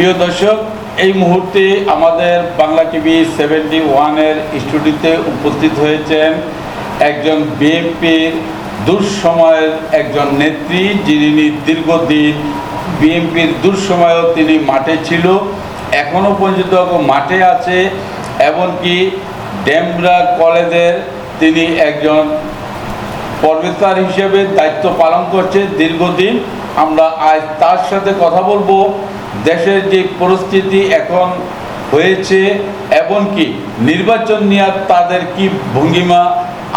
প্রিয় দর্শক, এই মুহূর্তে আমাদের বাংলা টিভি সেভেন্টি ওয়ানের স্টুডিওতে উপস্থিত হয়েছেন একজন বিএনপির দুঃসময়ের একজন নেত্রী, যিনি দীর্ঘদিন বিএনপির দুঃসময়েও তিনি মাঠে ছিল এখনও পর্যন্ত মাঠে আছে, এমনকি ডেমরা কলেজের তিনি একজন পর্বেতার হিসেবে দায়িত্ব পালন করছে দীর্ঘদিন। আমরা আজ তার সাথে কথা বলব। দেশের যে পরিস্থিতি এখন হয়েছে এমনকি নির্বাচন নিয়ে তাদের কি ভঙ্গিমা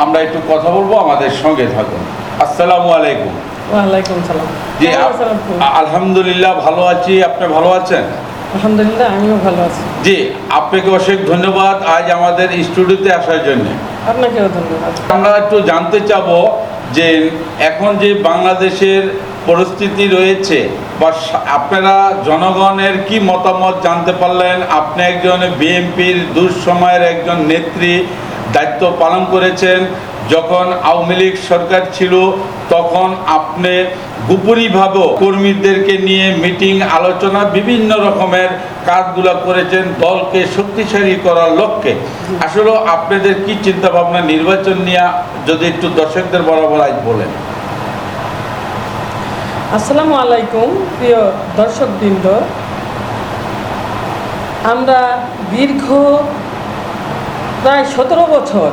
আমরা একটু কথা বলব আমাদের সঙ্গে থাকুন। আসসালামু আলাইকুম। জি? আলহামদুলিল্লাহ ভালো আছি। আপনি ভালো আছেন? আলহামদুলিল্লাহ আমিও ভালো আছি। জি আপনাকে অশেষ ধন্যবাদ আজ আমাদের স্টুডিওতে আসার জন্য। আপনাকেও ধন্যবাদ। আমরা একটু জানতে চাবো যে এখন যে বাংলাদেশের পরিস্থিতি রয়েছে। বা আপনারা জনগণের কি মতামত জানতে পারলেন? আপনি একজন বিএনপির দুঃসময়ের একজন নেত্রী, দায়িত্ব পালন করেছেন। যখন আওয়ামী লীগ সরকার ছিল, তখন আপনি গুপুরিভাবে কর্মীদেরকে নিয়ে মিটিং, আলোচনা, বিভিন্ন রকমের কাজগুলো করেছেন দলকে শক্তিশালী করার লক্ষ্যে। আসলে আপনাদের কি চিন্তা ভাবনা নির্বাচন নিয়ে যদি একটু দর্শকদের বরাবর আজ বলেন। আসসালামু আলাইকুম, প্রিয় দর্শকবৃন্দ। আমরা দীর্ঘ প্রায় সতেরো বছর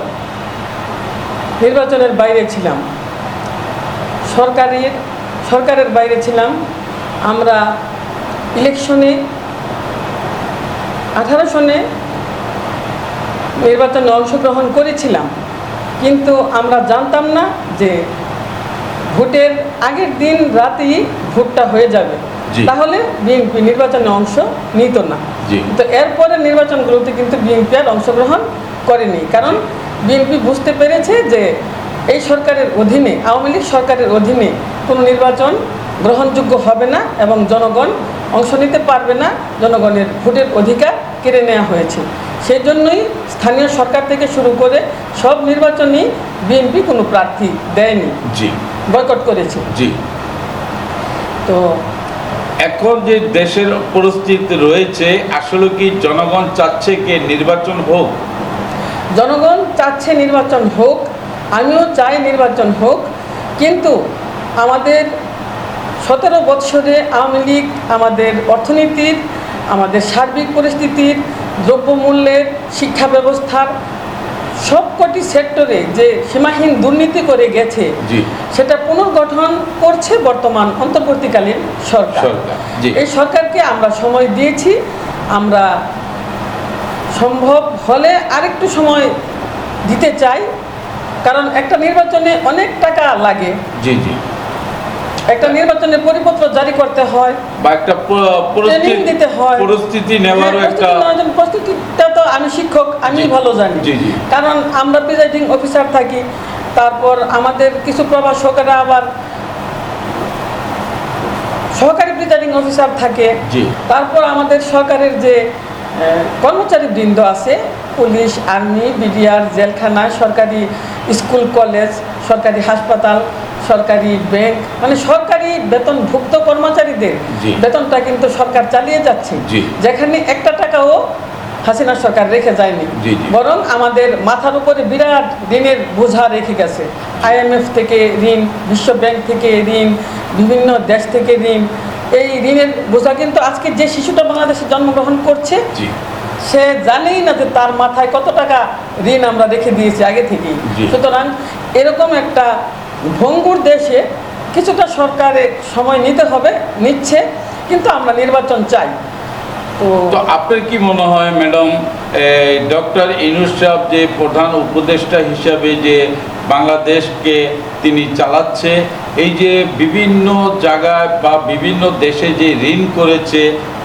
নির্বাচনের বাইরে ছিলাম। সরকারের সরকারের বাইরে ছিলাম। আমরা ইলেকশনে, আঠারো সনে নির্বাচনে অংশগ্রহণ করেছিলাম। কিন্তু আমরা জানতাম না যে ভোটের আগের দিন রাতেই ভোটটা হয়ে যাবে। তাহলে বিএনপি নির্বাচনে অংশ নিত না। তো এরপরে নির্বাচনগুলোতে কিন্তু বিএনপি আর অংশগ্রহণ করেনি। কারণ বিএনপি বুঝতে পেরেছে যে এই সরকারের অধীনে আওয়ামী লীগ সরকারের অধীনে কোনো নির্বাচন গ্রহণযোগ্য হবে না এবং জনগণ অংশ নিতে পারবে না। জনগণের ভোটের অধিকার কেড়ে নেওয়া হয়েছে। সেই জন্যই স্থানীয় সরকার থেকে শুরু করে সব নির্বাচনেই বিএনপি কোনো প্রার্থী দেয়নি। জি। বয়কট করেছে। জি। তো এখন যে দেশের পরিস্থিতি রয়েছে আসলে কি জনগণ চাচ্ছে কি নির্বাচন হোক? জনগণ চাচ্ছে নির্বাচন হোক আমিও চাই নির্বাচন হোক কিন্তু আমাদের সতেরো বৎসরে আওয়ামী লীগ আমাদের অর্থনীতির আমাদের সার্বিক পরিস্থিতির দ্রব্যমূল্যের শিক্ষা ব্যবস্থার সবকটি সেক্টরে যে সীমাহীন দুর্নীতি করে গেছে সেটা পুনর্গঠন করছে বর্তমান অন্তর্বর্তীকালীন সরকার। এই সরকারকে আমরা সময় দিয়েছি আমরা সম্ভব হলে আরেকটু সময় দিতে চাই কারণ একটা নির্বাচনে অনেক টাকা লাগে। জি জি। একটা নির্বাচনের পরিপত্র জারি করতে হয়। বা একটা ট্রেনিং পরিস্থিতি দিতে হয়। পরিস্থিতি নেওয়ারও হ্যাঁ, একটা প্রস্তুতিটা তো আমি শিক্ষক আমি ভালো জানি। কারণ আমরা প্রিজাইডিং অফিসার থাকি তারপর আমাদের কিছু প্রভাষকেরা আবার সহকারী প্রিজাইডিং অফিসার থাকে। তারপর আমাদের সরকারের যে কর্মচারী বৃন্দ আছে পুলিশ আর্মি বিডিআর জেলখানা সরকারি স্কুল কলেজ সরকারি হাসপাতাল সরকারি ব্যাংক মানে সরকারি বেতনভুক্ত কর্মচারীদের বেতনটা কিন্তু সরকার চালিয়ে যাচ্ছে। যেখানে একটা টাকাও হাসিনা সরকার রেখে যায়নি। বরং আমাদের মাথার উপরে বিরাট ঋণের বোঝা রেখে গেছে। আইএমএফ থেকে ঋণ বিশ্ব ব্যাংক থেকে ঋণ বিভিন্ন দেশ থেকে ঋণ। এই ঋণের বোঝা কিন্তু আজকে যে শিশুটা বাংলাদেশে জন্মগ্রহণ করছে সে জানেই না যে তার মাথায় কত টাকা ঋণ আমরা রেখে দিয়েছি আগে থেকেই। সুতরাং এরকম একটা ভঙ্গুর দেশে কিছুটা সরকারের সময় নিতে হবে, নিচ্ছে, কিন্তু আমরা নির্বাচন চাই। তো আপনার কি মনে হয় ম্যাডাম ডক্টর ইনুস সাহেব যে প্রধান উপদেষ্টা হিসাবে যে বাংলাদেশকে তিনি চালাচ্ছে, এই যে বিভিন্ন জায়গায় বা বিভিন্ন দেশে যে ঋণ করেছে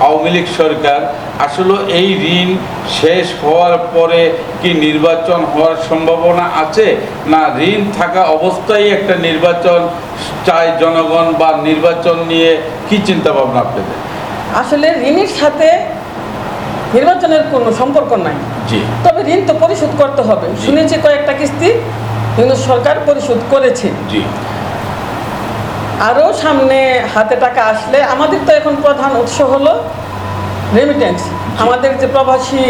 আওয়ামী লীগ সরকার আসলে এই ঋণ শেষ হওয়ার পরে কি নির্বাচন হওয়ার সম্ভাবনা আছে? না ঋণ থাকা অবস্থায় একটা নির্বাচন চায় জনগণ বা নির্বাচন নিয়ে কি চিন্তা ভাবনা আপনাদের? আসলে ঋণের সাথে নির্বাচনের কোনো সম্পর্ক নাই। জি। তবে ঋণ তো পরিশোধ করতে হবে। শুনেছি কয়েকটা কিস্তি কিন্তু সরকার পরিশোধ করেছে। জি। আরও সামনে হাতে টাকা আসলে আমাদের তো এখন প্রধান উৎস হলো রেমিটেন্স আমাদের যে প্রবাসী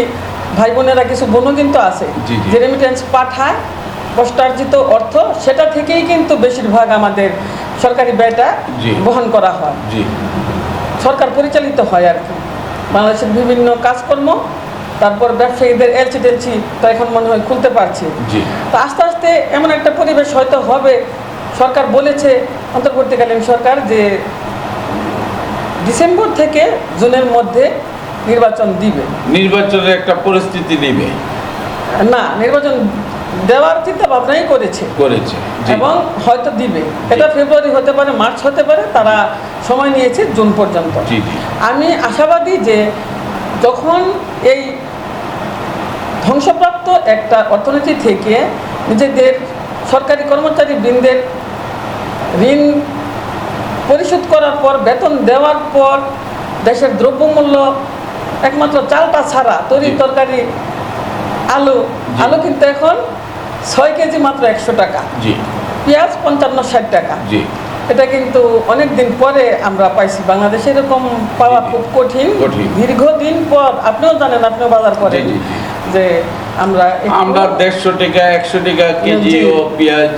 ভাই বোনেরা কিছু বোনও কিন্তু আছে। যে রেমিটেন্স পাঠায় কষ্টার্জিত অর্থ সেটা থেকেই কিন্তু বেশিরভাগ আমাদের সরকারি ব্যয়টা বহন করা হয়। সরকার পরিচালিত হয় আর কি। বাংলাদেশের বিভিন্ন কাজকর্ম তারপর ব্যবসায়ীদের এলসি টেলসি তো এখন মনে হয় খুলতে পারছে। তো আস্তে আস্তে এমন একটা পরিবেশ হয়তো হবে। সরকার বলেছে অন্তর্বর্তীকালীন সরকার যে ডিসেম্বর থেকে জুনের মধ্যে নির্বাচন দিবে। নির্বাচনের একটা পরিস্থিতি দিবে না নির্বাচন দেওয়ার চিন্তা ভাবনাই করেছে করেছে এবং হয়তো দিবে। এটা ফেব্রুয়ারি হতে পারে মার্চ হতে পারে তারা সময় নিয়েছে জুন পর্যন্ত। আমি আশাবাদী যে যখন এই ধ্বংসপ্রাপ্ত একটা অর্থনীতি থেকে নিজেদের সরকারি কর্মচারী বৃন্দের ঋণ পরিশোধ করার পর বেতন দেওয়ার পর দেশের দ্রব্যমূল্য একমাত্র চালটা ছাড়া তরি তরকারি আলু আলু কিন্তু এখন ছয় কেজি মাত্র একশো টাকা। জি। পেঁয়াজ পঞ্চান্ন ষাট টাকা। জি। এটা কিন্তু অনেক দিন পরে আমরা পাইছি। বাংলাদেশে এরকম পাওয়া খুব কঠিন। দীর্ঘদিন পর আপনিও জানেন আপনিও বাজার করেন। যে আমরা আমরা দেড়শো টাকা একশো টাকা কেজি ও পেঁয়াজ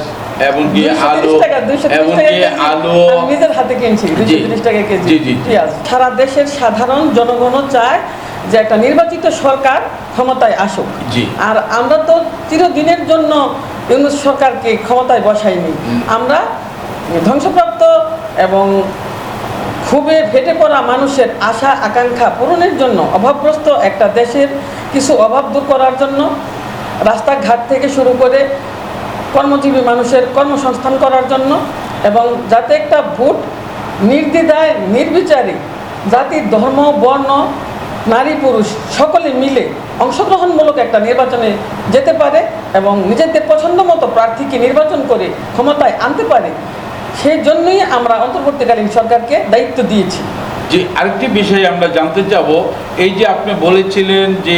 এমনকি 230 আলু টাকা, 230 টাকা এমনকি আলু নিজের হাতে কিনছি দুশো তিরিশ টাকা কেজি। পেঁয়াজ। সারা দেশের সাধারণ জনগণও চায় যে একটা নির্বাচিত সরকার ক্ষমতায় আসুক। আর আমরা তো চিরদিনের জন্য ইউনুস সরকারকে ক্ষমতায় বসাইনি। আমরা ধ্বংসপ্রাপ্ত এবং খুবই ফেটে পড়া মানুষের আশা আকাঙ্ক্ষা পূরণের জন্য অভাবগ্রস্ত একটা দেশের কিছু অভাব দূর করার জন্য রাস্তাঘাট থেকে শুরু করে কর্মজীবী মানুষের কর্মসংস্থান করার জন্য এবং যাতে একটা ভোট নির্দ্বিধায়, নির্বিচারে জাতি, ধর্ম, বর্ণ, নারী, পুরুষ সকলে মিলে অংশগ্রহণমূলক একটা নির্বাচনে যেতে পারে এবং নিজেদের পছন্দ মতো প্রার্থীকে নির্বাচন করে ক্ষমতায় আনতে পারে সেই জন্যই আমরা অন্তর্বর্তীকালীন সরকারকে দায়িত্ব দিয়েছি। যে আরেকটি বিষয় আমরা জানতে যাব এই যে আপনি বলেছিলেন যে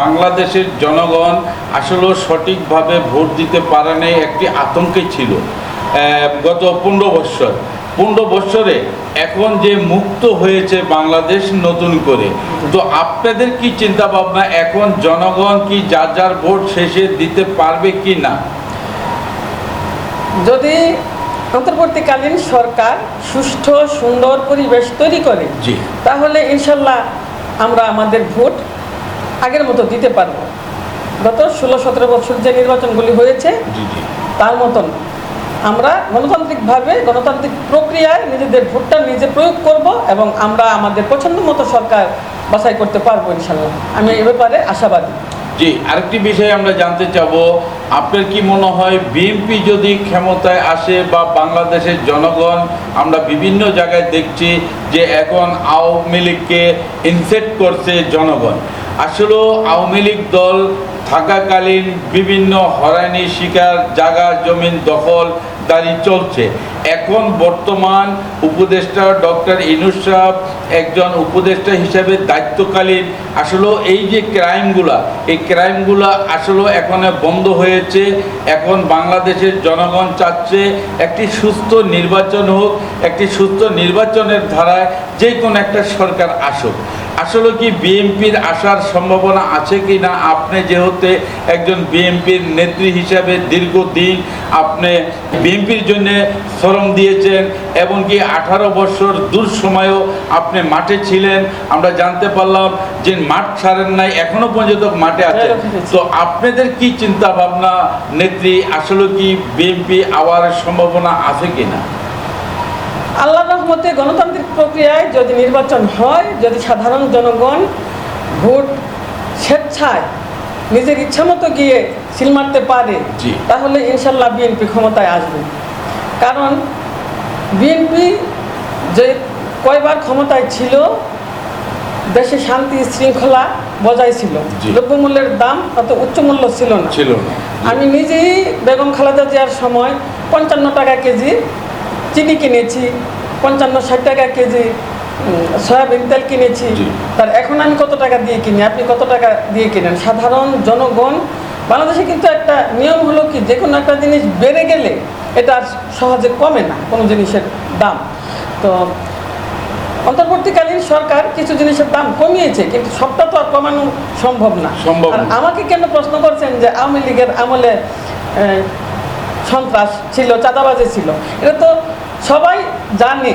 বাংলাদেশের জনগণ আসলে সঠিকভাবে ভোট দিতে পারে নাই, একটি আতঙ্কে ছিল গত পনেরো বৎসর। পনেরো বৎসরে এখন যে মুক্ত হয়েছে বাংলাদেশ নতুন করে, তো আপনাদের কি চিন্তা ভাবনা এখন জনগণ কি যার যার ভোট শেষে দিতে পারবে কি না যদি অন্তর্বর্তীকালীন সরকার সুষ্ঠু সুন্দর পরিবেশ তৈরি করে তাহলে ইনশাল্লাহ আমরা আমাদের ভোট আগের মতো দিতে পারব। গত ষোলো সতেরো বছর যে নির্বাচনগুলি হয়েছে তার মতন আমরা গণতান্ত্রিকভাবে গণতান্ত্রিক প্রক্রিয়ায় নিজেদের ভোটটা নিজে প্রয়োগ করব এবং আমরা আমাদের পছন্দ মতো সরকার বাছাই করতে পারব ইনশাল্লাহ। আমি এ ব্যাপারে আশাবাদী। জি, আরেকটি বিষয় আমরা জানতে চাব, আপনার কি মনে হয় বিএনপি যদি ক্ষমতায় আসে বা বাংলাদেশের জনগণ, আমরা বিভিন্ন জায়গায় দেখছি যে এখন আওয়ামী লীগকে ইনসেক্ট করছে জনগণ। আসলেও আওয়ামী লীগ দল থাকাকালীন বিভিন্ন হয়রানি শিকার জায়গা জমিন দখল দাঁড়ি চলছে। এখন বর্তমান উপদেষ্টা ডক্টর ইনুস একজন উপদেষ্টা হিসাবে দায়িত্বকালীন। আসলে এই যে ক্রাইমগুলা, এই ক্রাইমগুলা আসলে এখন বন্ধ হয়েছে। এখন বাংলাদেশের জনগণ চাচ্ছে একটি সুস্থ নির্বাচন হোক, একটি সুস্থ নির্বাচনের ধারায় যে কোনো একটা সরকার আসুক। আসলে কি বিএনপির আসার সম্ভাবনা আছে কি না আপনি যেহেতু একজন বিএনপির নেত্রী হিসাবে দীর্ঘদিন আপনি বিএনপির জন্য শ্রম দিয়েছেন এমনকি আঠারো বছর দূর সময়ও আপনি মাঠে ছিলেন। আমরা জানতে পারলাম যে মাঠ ছাড়েন নাই এখনও পর্যন্ত মাঠে আছেন। তো আপনাদের কি চিন্তা ভাবনা নেত্রী? আসলে কি বিএনপি আওয়ার সম্ভাবনা আছে কি না আল্লাহ রহমতে গণতান্ত্রিক প্রক্রিয়ায় যদি নির্বাচন হয় যদি সাধারণ জনগণ ভোট স্বেচ্ছায় নিজের ইচ্ছামতো গিয়ে সিল মারতে পারে তাহলে ইনশাল্লাহ বিএনপি ক্ষমতায় আসবে। কারণ বিএনপি যে কয়বার ক্ষমতায় ছিল দেশে শান্তি শৃঙ্খলা বজায় ছিল। দ্রব্যমূল্যের দাম অত উচ্চ মূল্য ছিল না। ছিল আমি নিজেই বেগম খালেদা জিয়ার সময় পঞ্চান্ন টাকা কেজি চিনি কিনেছি পঞ্চান্ন ষাট টাকা কেজি সয়াবিন তেল কিনেছি। তার এখন আমি কত টাকা দিয়ে কিনি? আপনি কত টাকা দিয়ে কিনেন? সাধারণ জনগণ বাংলাদেশে কিন্তু একটা নিয়ম হলো কি যে কোনো একটা জিনিস বেড়ে গেলে এটা আর সহজে কমে না কোনো জিনিসের দাম। তো অন্তর্বর্তীকালীন সরকার কিছু জিনিসের দাম কমিয়েছে কিন্তু সবটা তো আর কমানো সম্ভব না। আর আমাকে কেন প্রশ্ন করছেন যে আওয়ামী লীগের আমলে সন্ত্রাস ছিল চাঁদাবাজি ছিল? এটা তো সবাই জানে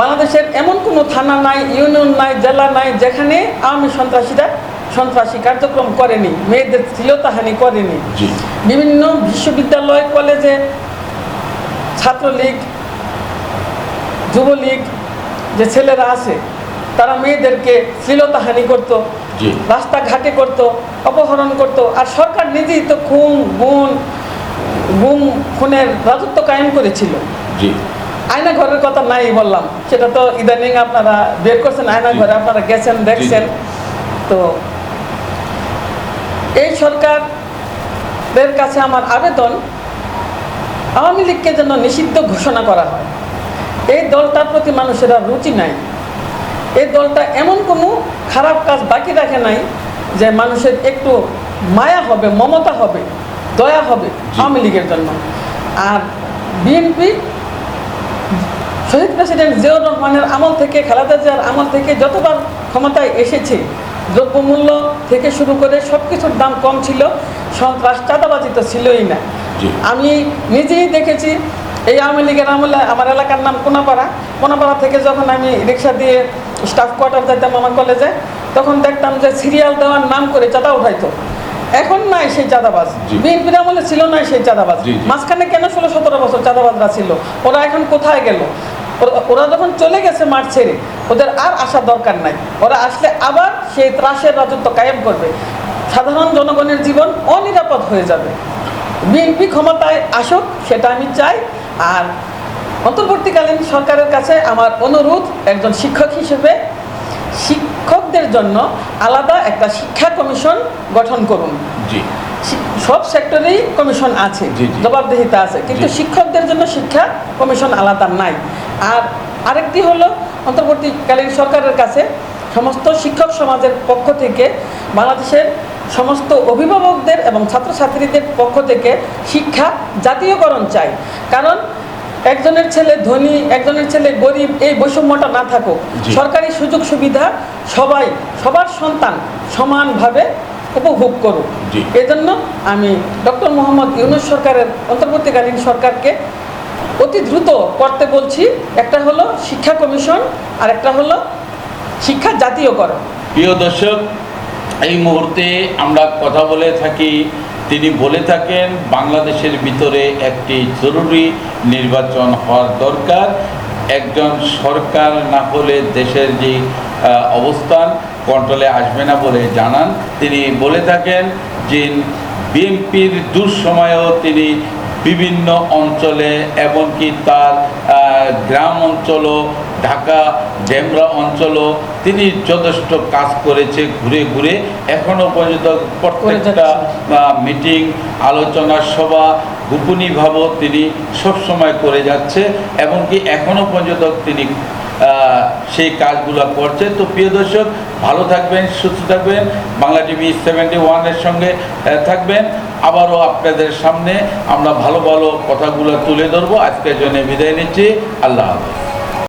বাংলাদেশের এমন কোনো থানা নাই ইউনিয়ন নাই জেলা নাই যেখানে আওয়ামী সন্ত্রাসীরা সন্ত্রাসী কার্যক্রম করেনি মেয়েদের শ্লীলতাহানি করেনি। বিভিন্ন বিশ্ববিদ্যালয় কলেজে ছাত্রলীগ যুবলীগ যে ছেলেরা আছে তারা মেয়েদেরকে শ্লীলতাহানি করত রাস্তাঘাটে করত অপহরণ করত আর সরকার নিজেই তো খুন গুণ গুম খুনের রাজত্ব কায়েম করেছিল। জি। আয়না ঘরের কথা নাই বললাম। সেটা তো ইদানিং আপনারা বের করছেন আয়না ঘরে আপনারা গেছেন দেখছেন। তো এই সরকারের কাছে আমার আবেদন আওয়ামী লীগকে যেন নিষিদ্ধ ঘোষণা করা হয়। এই দলটার প্রতি মানুষের আর রুচি নাই। এই দলটা এমন কোনো খারাপ কাজ বাকি রাখে নাই যে মানুষের একটু মায়া হবে মমতা হবে দয়া হবে আওয়ামী লীগের জন্য। আর বিএনপি শহীদ প্রেসিডেন্ট জিয়াউর রহমানের আমল থেকে খালেদা জিয়ার আমল থেকে যতবার ক্ষমতায় এসেছে দ্রব্যমূল্য থেকে শুরু করে সব কিছুর দাম কম ছিল সন্ত্রাস চাঁদাবাজি তো ছিলই না। আমি নিজেই দেখেছি এই আওয়ামী লীগের আমলে আমার এলাকার নাম কোনাপাড়া। কোনাপাড়া থেকে যখন আমি রিক্সা দিয়ে স্টাফ কোয়ার্টার যাইতাম আমার কলেজে তখন দেখতাম যে সিরিয়াল দেওয়ার নাম করে চাঁদা উঠাইতো। এখন নাই সেই চাঁদাবাজ। বিএনপির আমলে ছিল না সেই চাঁদাবাজ। মাঝখানে কেন ষোলো সতেরো বছর চাঁদাবাজরা ছিল? ওরা এখন কোথায় গেল? ওরা- যখন চলে গেছে মাঠ ছেড়ে, ওদের আর আসার দরকার নাই। ওরা আসলে আবার সেই ত্রাসের রাজত্ব কায়েম করবে। সাধারণ জনগণের জীবন অনিরাপদ হয়ে যাবে। বিএনপি ক্ষমতায় আসুক, সেটা আমি চাই। আর অন্তর্বর্তীকালীন সরকারের কাছে আমার অনুরোধ একজন শিক্ষক হিসেবে, শিক্ষকদের জন্য আলাদা একটা শিক্ষা কমিশন গঠন করুন। জি। সব সেক্টরেই কমিশন আছে। জবাবদিহিতা আছে। কিন্তু শিক্ষকদের জন্য শিক্ষা কমিশন আলাদা নাই। আর আরেকটি হলো অন্তর্বর্তীকালীন সরকারের কাছে সমস্ত শিক্ষক সমাজের পক্ষ থেকে বাংলাদেশের সমস্ত অভিভাবকদের এবং ছাত্রছাত্রীদের পক্ষ থেকে শিক্ষা জাতীয়করণ চাই। কারণ একজনের ছেলে ধনী একজনের ছেলে গরিব এই বৈষম্যটা না থাকুক। সরকারি সুযোগ সুবিধা সবাই সবার সন্তান সমানভাবে উপভোগ করুক। এজন্য আমি ডক্টর মোহাম্মদ ইউনুস সরকারের অন্তর্বর্তীকালীন সরকারকে অতি দ্রুত করতে বলছি। একটা হলো শিক্ষা কমিশন আর একটা হলো শিক্ষা জাতীয়করণ। প্রিয় দর্শক এই মুহূর্তে আমরা কথা বলে থাকি। তিনি বলে থাকেন বাংলাদেশের ভিতরে একটি জরুরি নির্বাচন হওয়ার দরকার। একজন সরকার না হলে দেশের যে অবস্থান কন্ট্রোলে আসবে না বলে জানান। তিনি বলে থাকেন যে বিএনপির দুঃসময়েও তিনি বিভিন্ন অঞ্চলে এমনকি তার গ্রাম অঞ্চলও ঢাকা ডেমরা অঞ্চলও তিনি যথেষ্ট কাজ করেছে ঘুরে ঘুরে। এখনও পর্যন্ত প্রত্যেকটা মিটিং আলোচনা সভা গোপনীয়ভাবেও তিনি সবসময় করে যাচ্ছে এমনকি এখনও পর্যন্ত তিনি সেই কাজগুলো করছে। তো প্রিয় দর্শক, ভালো থাকবেন, সুস্থ থাকবেন। বাংলা টিভি সেভেন্টি ওয়ানের সঙ্গে থাকবেন। আবারও আপনাদের সামনে আমরা ভালো ভালো কথাগুলো তুলে ধরবো। আজকের জন্য বিদায় নিচ্ছি। আল্লাহ হাফেজ।